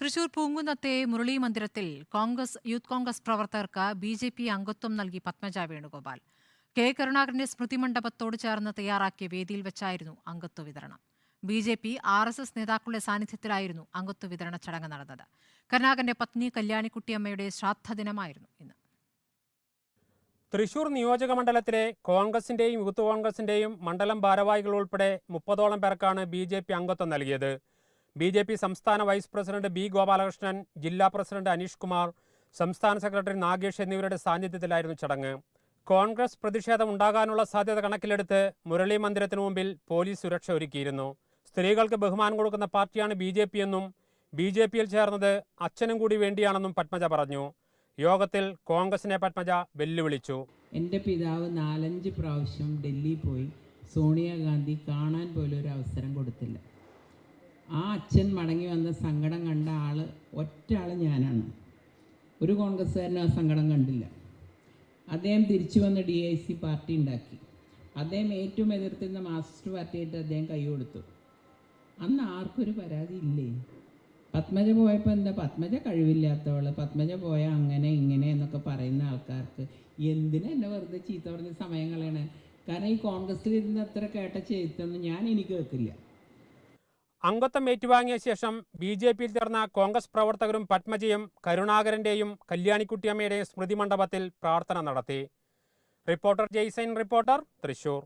തൃശൂർ പൂങ്കുന്നത്തെ മുരളി മന്ദിരത്തിൽ കോൺഗ്രസ് യൂത്ത് കോൺഗ്രസ് പ്രവർത്തകർക്ക് B J P അംഗത്വം നൽകി പത്മജ വേണുഗോപാൽ. കെ കരുണാകരന്റെ സ്മൃതി മണ്ഡപത്തോട് ചേർന്ന് തയ്യാറാക്കിയ വേദിയിൽ വെച്ചായിരുന്നു അംഗത്വ വിതരണം. B J P R S S നേതാക്കളുടെ സാന്നിധ്യത്തിലായിരുന്നു അംഗത്വ വിതരണ ചടങ്ങ് നടന്നത്. കരുണാകരന്റെ പത്നി കല്യാണിക്കുട്ടിയമ്മയുടെ ശ്രാദ്ധ ദിനമായിരുന്നു ഇന്ന്. തൃശൂർ നിയോജക മണ്ഡലത്തിലെ കോൺഗ്രസിന്റെയും യൂത്ത് കോൺഗ്രസിന്റെയും മണ്ഡലം ഭാരവാഹികൾ ഉൾപ്പെടെ മുപ്പതോളം പേർക്കാണ് ബി ജെ പി അംഗത്വം നൽകിയത്. ബി ജെ പി സംസ്ഥാന വൈസ് പ്രസിഡന്റ് ബി ഗോപാലകൃഷ്ണൻ ജില്ലാ പ്രസിഡന്റ് അനീഷ് കുമാർ സംസ്ഥാന സെക്രട്ടറി നാഗേഷ് എന്നിവരുടെ സാന്നിധ്യത്തിലായിരുന്നു ചടങ്ങ്. കോൺഗ്രസ് പ്രതിഷേധം ഉണ്ടാകാനുള്ള സാധ്യത കണക്കിലെടുത്ത് മുരളി മന്ദിരത്തിനു മുമ്പിൽ പോലീസ് സുരക്ഷ ഒരുക്കിയിരുന്നു. സ്ത്രീകൾക്ക് ബഹുമാനം കൊടുക്കുന്ന പാർട്ടിയാണ് ബി ജെ പി എന്നും ബി ജെ പിയിൽ ചേർന്നത് അച്ഛനും കൂടി വേണ്ടിയാണെന്നും പത്മജ പറഞ്ഞു. യോഗത്തിൽ കോൺഗ്രസിനെ പത്മജ വെല്ലുവിളിച്ചു. എന്റെ പിതാവ് നാലഞ്ച് പ്രാവശ്യം ഡൽഹി പോയി. സോണിയാഗാന്ധി കാണാൻ പോലും ഒരു അവസരം കൊടുത്തില്ല. ആ അച്ഛൻ മടങ്ങി വന്ന സങ്കടം കണ്ട ആൾ ഒറ്റ ആൾ ഞാനാണ്. ഒരു കോൺഗ്രസ്സുകാരനും ആ സങ്കടം കണ്ടില്ല. അദ്ദേഹം തിരിച്ചു വന്ന് ഡി ഐ സി പാർട്ടി ഉണ്ടാക്കി. അദ്ദേഹം ഏറ്റവും എതിർത്തിരുന്ന മാർക്സിസ്റ്റ് പാർട്ടിയായിട്ട് അദ്ദേഹം കൈ കൊടുത്തു. അന്ന് ആർക്കൊരു പരാതി ഇല്ലേ? പത്മജ പോയപ്പോൾ എന്താ? പത്മജ കഴിവില്ലാത്തവൾ പത്മജ പോയ അങ്ങനെ ഇങ്ങനെ എന്നൊക്കെ പറയുന്ന ആൾക്കാർക്ക് എന്തിനാ എന്നെ വെറുതെ ചീത്ത പറഞ്ഞ സമയം കളയണേ? കാരണം ഈ കോൺഗ്രസ്സിൽ ഇരുന്ന് അത്ര കേട്ട ചെയ്തൊന്നും ഞാൻ എനിക്ക് കേൾക്കില്ല അംഗത്വം ഏറ്റുവാങ്ങിയ ശേഷം ബി ജെ പിയിൽ ചേർന്ന കോൺഗ്രസ് പ്രവർത്തകരും പത്മജയും കരുണാകരന്റെയും കല്യാണിക്കുട്ടിയമ്മയുടെയും സ്മൃതി മണ്ഡപത്തിൽ പ്രാർത്ഥന നടത്തി. Reporter Jaisain reporter Thrissur.